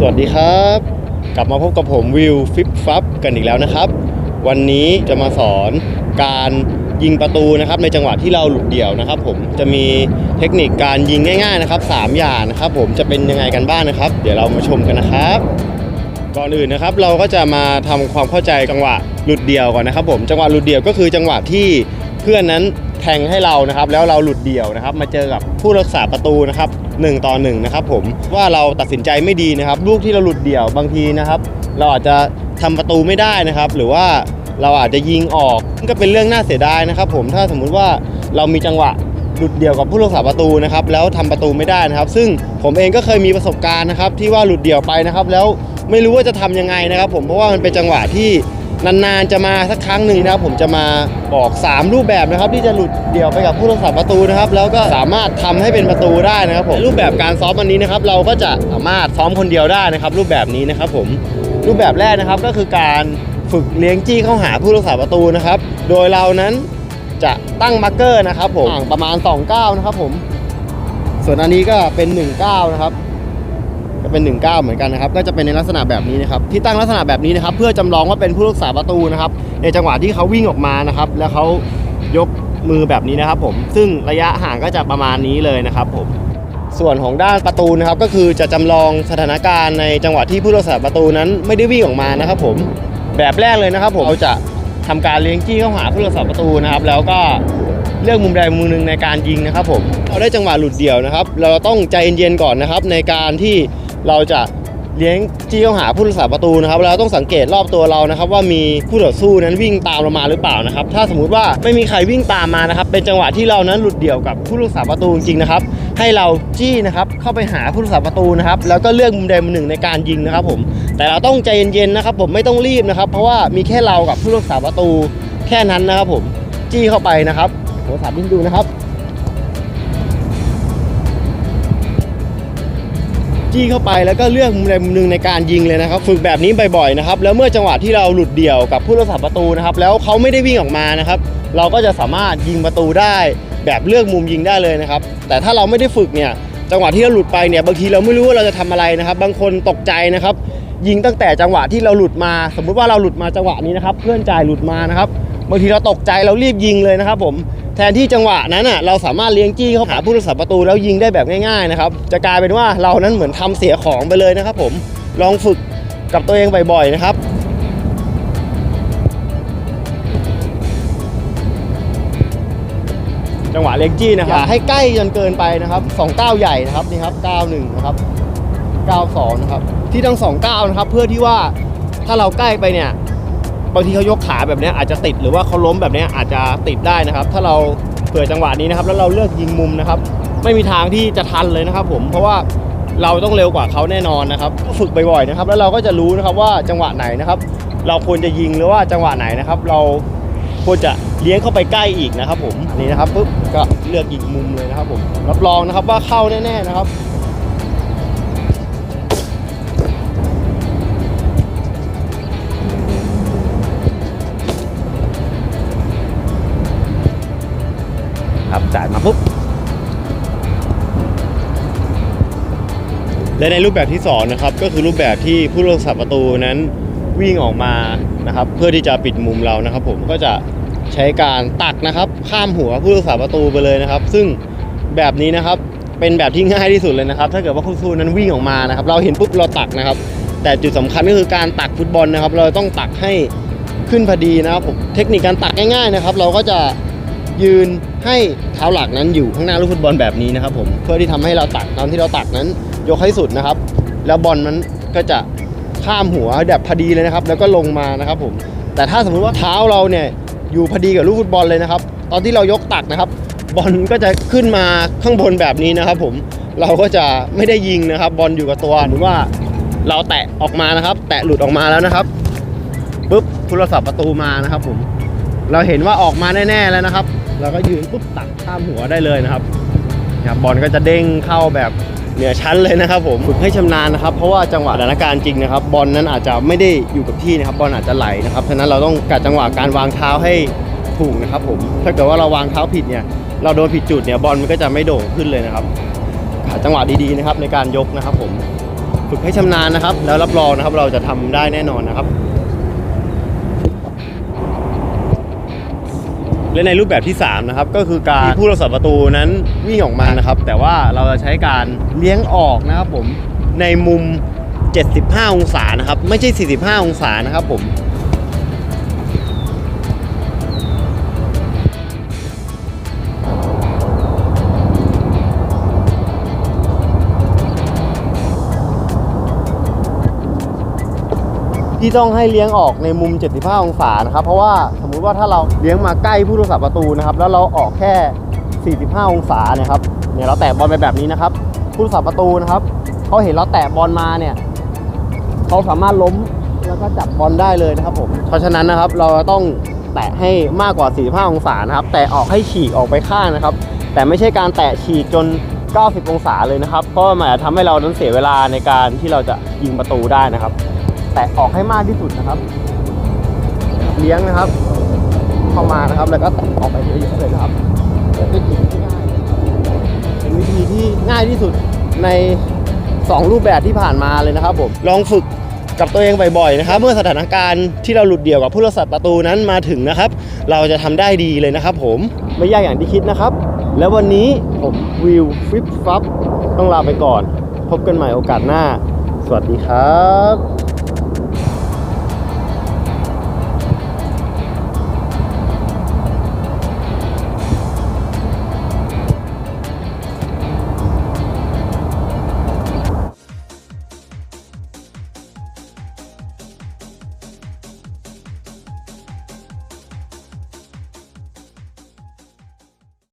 สวัสดีครับ กลับมาพบกับผมวิวฟิปฟับกันอีกแล้วนะครับ วันนี้จะมาสอนการยิงประตูนะครับ ในจังหวะที่เราหลุดเดี่ยวนะครับ ผมจะมีเทคนิคการยิงง่ายๆนะครับ 3 อย่างนะครับ ผมจะเป็นยังไงกันบ้างนะครับ เดี๋ยวเรามาชมกันนะครับก่อนอื่นนะครับเราก็จะมาทำความเข้าใจจังหวะหลุดเดี่ยวก่อนนะครับ ผมจังหวะหลุดเดี่ยวก็คือจังหวะที่เพื่อนนั้น ทงให้เรานะครับ แล้วเราหลุดเดี่ยวนะครับ มาเจอกับผู้รักษาประตูนะครับ1ต่อ1นะครับผมว่าเราตัดสินใจไม่ดีนะครับ ลูกที่เราหลุดเดี่ยวบางทีนะครับ เราอาจจะทำประตูไม่ได้นะครับ หรือว่าเราอาจจะยิงออกก็เป็นเรื่องน่าเสียดายนะครับ ผมถ้าสมมุติว่าเรามีจังหวะหลุดเดี่ยวกับผู้รักษาประตูนะครับ แล้วทำประตูไม่ได้นะครับ ซึ่งผมเองก็เคยมีประสบการณ์นะครับ ที่ว่าหลุดเดี่ยวไปนะครับ แล้วไม่รู้ว่าจะทำยังไงนะครับ ผมเพราะว่ามันเป็นจังหวะที่ นานๆจะมาสักครั้งหนึ่งนะครับ ผมจะมาบอก 3 รูปแบบนะครับ ที่จะหลุดเดี่ยวไปกับผู้รักษาประตูนะครับ แล้วก็สามารถทำให้เป็นประตูได้นะครับผมรูปแบบการซ้อมวันนี้นะครับ เราก็จะสามารถซ้อมคนเดียวได้นะครับ รูปแบบนี้นะครับ ผมรูปแบบแรกนะครับก็คือการฝึกเลี้ยงจี้เข้าหาผู้รักษาประตูนะครับ โดยเรานั้นจะตั้งมาร์กเกอร์นะครับผมห่างประมาณ2ก้านะครับผม ส่วนอันนี้ก็เป็น1ก้านะครับ เป็น 19 เหมือนกันนะครับ ก็จะเป็นในลักษณะแบบนี้นะครับ ที่ตั้งลักษณะแบบนี้นะครับ เพื่อจำลองว่าเป็นผู้รักษาประตูนะครับ ในจังหวะที่เขาวิ่งออกมานะครับ แล้วเขายกมือแบบนี้นะครับผม ซึ่งระยะห่างก็จะประมาณนี้เลยนะครับผม ส่วนของด้านประตูนะครับก็คือจะจำลองสถานการณ์ในจังหวะที่ผู้รักษาประตูนั้นไม่ได้วิ่งออกมานะครับ ผม แบบแรกเลยนะครับ ผมเราจะทำการเลี้ยงจี้เข้าหาผู้รักษาประตูนะครับ แล้วก็เลือกมุมใดมุมหนึ่งในการยิงนะครับผมเราได้จังหวะหลุดเดี่ยวนะครับ เราต้องใจเย็นๆก่อนนะครับ ในการที่ เราจะเลี้ยงจี้เข้าหาผู้รักษาประตูนะครับเราต้องสังเกตรอบตัวเรานะครับ ว่ามีผู้ต่อสู้นั้นวิ่งตามเรามาหรือเปล่านะครับ ถ้าสมมุติว่าไม่มีใครวิ่งตามมานะครับ เป็นจังหวะที่เรานั้นหลุดเดี่ยวกับผู้รักษาประตูจริงนะครับ ให้เราจี้นะครับเข้าไปหาผู้รักษาประตูนะครับ แล้วก็เลือกมุมใดมุมหนึ่งในการยิงนะครับ ผม แต่เราต้องใจเย็นๆนะครับ ผมไม่ต้องรีบนะครับ เพราะว่ามีแค่เรากับผู้รักษาประตูแค่นั้นนะครับ ผมจี้เข้าไปนะครับโทรศัพท์ยิ่ดูนะครับ จี้เข้าไปแล้วก็เลือกมุมใดมุมหนึ่งในการยิงเลยนะครับ ฝึกแบบนี้บ่อยๆนะครับแล้วเมื่อจังหวะที่เราหลุดเดี่ยวกับผู้รักษาประตูนะครับแล้วเขาไม่ได้วิ่งออกมานะครับ เราก็จะสามารถยิงประตูได้ แบบเลือกมุมยิงได้เลยนะครับ แต่ถ้าเราไม่ได้ฝึกเนี่ยจังหวะที่เราหลุดไปเนี่ยบางทีเราไม่รู้ว่าเราจะทำอะไรนะครับ บางคนตกใจนะครับ ยิงตั้งแต่จังหวะที่เราหลุดมา สมมุติว่าเราหลุดมาจังหวะนี้นะครับ เพื่อนจ่ายหลุดมานะครับ บางทีเราตกใจเรารีบยิงเลยนะครับผมแทนที่จังหวะนั้นอะเราสามารถเลี้ยงจี้เข้าหาผู้รักษาประตูแล้วยิงได้แบบง่ายๆนะครับจะกลายเป็นว่าเรานั้นเหมือนทำเสียของไปเลยนะครับ ผมลองฝึกกับตัวเองบ่อยๆนะครับจังหวะเลี้ยงจี้นะครับอย่าให้ใกล้จนเกินไปนะครับสองก้าใหญ่นะครับนี่ครับก้าหนึ่งนะครับก้าสองนะครับที่ทั้งสองก้านะครับ เพื่อที่ว่าถ้าเราใกล้ไปเนี่ย บางทีเขายกขาแบบนี้อาจจะติดหรือว่าเขาล้มแบบนี้อาจจะติดได้นะครับ ถ้าเราเผื่อจังหวะนี้นะครับ แล้วเราเลือกยิงมุมนะครับ ไม่มีทางที่จะทันเลยนะครับ ผมเพราะว่าเราต้องเร็วกว่าเขาแน่นอนนะครับฝึกบ่อยๆนะครับ แล้วเราก็จะรู้นะครับว่าจังหวะไหนนะครับ เราควรจะยิงหรือว่าจังหวะไหนนะครับ เราควรจะเลี้ยงเข้าไปใกล้อีกนะครับ ผมนนี้นะครับปุ๊บก็เลือกยิงมุมเลยนะครับ ผมรับรองนะครับว่าเข้าแน่ๆนะครับ และในรูปแบบที่สองนะครับก็คือรูปแบบที่ผู้รักษาประตูนั้นวิ่งออกมานะครับเพื่อที่จะปิดมุมเรานะครับ ผมก็จะใช้การตักนะครับ ข้ามหัวผู้รักษาประตูไปเลยนะครับ ซึ่งแบบนี้นะครับเป็นแบบที่ง่ายที่สุดเลยนะครับ ถ้าเกิดว่าผู้สู้นั้นวิ่งออกมานะครับ เราเห็นปุ๊บเราตักนะครับ แต่จุดสำคัญก็คือการตักฟุตบอลนะครับ เราต้องตักให้ขึ้นพอดีนะครับผมเทคนิคการตักง่ายๆนะครับ เราก็จะ ยืนให้เท้าหลักนั้นอยู่ข้างหน้าลูกฟุตบอลแบบนี้นะครับผมเพื่อที่ทำให้เราตักตอนที่เราตักนั้น ยกให้สุดนะครับ แล้วบอลมันก็จะข้ามหัวแบบพอดีเลยนะครับ แล้วก็ลงมานะครับผมแต่ถ้าสมมุติว่าเท้าเราเนี่ยอยู่พอดีกับลูกฟุตบอลเลยนะครับ ตอนที่เรายกตักนะครับ บอลก็จะขึ้นมาข้างบนแบบนี้นะครับ ผมเราก็จะไม่ได้ยิงนะครับ บอลอยู่กับตัวหรือว่าเราแตะออกมานะครับ แตะหลุดออกมาแล้วนะครับปุ๊บผู้รักษาประตูมานะครับผมเราเห็นว่าออกมาแน่ ๆ แล้วนะครับ เราก็ยืนปุ๊บตักข้ามหัวได้เลยนะครับครับบอลก็จะเด้งเข้าแบบเหนือชั้นเลยนะครับผมฝึกให้ชำนาญนะครับ เพราะว่าจังหวะสถานการณ์จริงนะครับ บอลนั้นอาจจะไม่ได้อยู่กับที่นะครับ บอลอาจจะไหลนะครับฉะนั้นเราต้องกัดจังหวะการวางเท้าให้ถูกนะครับผมถ้าเกิดว่าเราวางเท้าผิดเนี่ยเราโดนผิดจุดเนี่ยบอลมันก็จะไม่โด่งขึ้นเลยนะครับหาจังหวะดีๆนะครับในการยกนะครับผมฝึกให้ชำนาญนะครับ แล้วรับรองนะครับเราจะทำได้แน่นอนนะครับ และในรูปแบบที่ 3 นะครับ ก็คือการที่ผู้รักษาประตูนั้นวิ่งออกมานะครับ แต่ว่าเราจะใช้การเลี้ยงออกนะครับผมในมุม 75 องศานะครับ ไม่ใช่ 45 องศานะครับผม ที่ต้องให้เลี้ยงออกในมุม 75 องศานะครับ เพราะว่าสมมุติว่าถ้าเราเลี้ยงมาใกล้ผู้รักษาประตูนะครับ แล้วเราออกแค่ 45 องศาเนี่ยครับ เนี่ยเราแตะบอลไปแบบนี้นะครับ ผู้รักษาประตูนะครับเขาเห็นเราแตะบอลมาเนี่ยเขาสามารถล้มแล้วก็จับบอลได้เลยนะครับผม เพราะฉะนั้นนะครับเราต้องแตะให้มากกว่า 45 องศานะครับ แตะออกให้ฉีกออกไปข้างนะครับ แต่ไม่ใช่การแตะฉีกจน 90 องศาเลยนะครับ เพราะมันจจะทำให้เรานั้นเสียเวลาในการที่เราจะยิงประตูได้นะครับ แตะออกให้มากที่สุดนะครับ เลี้ยงนะครับ เข้ามานะครับ แล้วก็แตะออกไปเยอะๆเลยนะครับเป็นวิธีที่ง่ายเป็นวิธีที่ง่ายที่สุดใน 2 รูปแบบที่ผ่านมาเลยนะครับผมลองฝึกกับตัวเองบ่อยๆนะครับ เมื่อสถานการณ์ที่เราหลุดเดี่ยวกับผู้รักษาประตูนั้นมาถึงนะครับ เราจะทำได้ดีเลยนะครับ ผมไม่ยากอย่างที่คิดนะครับ แล้ววันนี้ผมวิวฟิปฟับต้องลาไปก่อน พบกันใหม่โอกาสหน้า สวัสดีครับ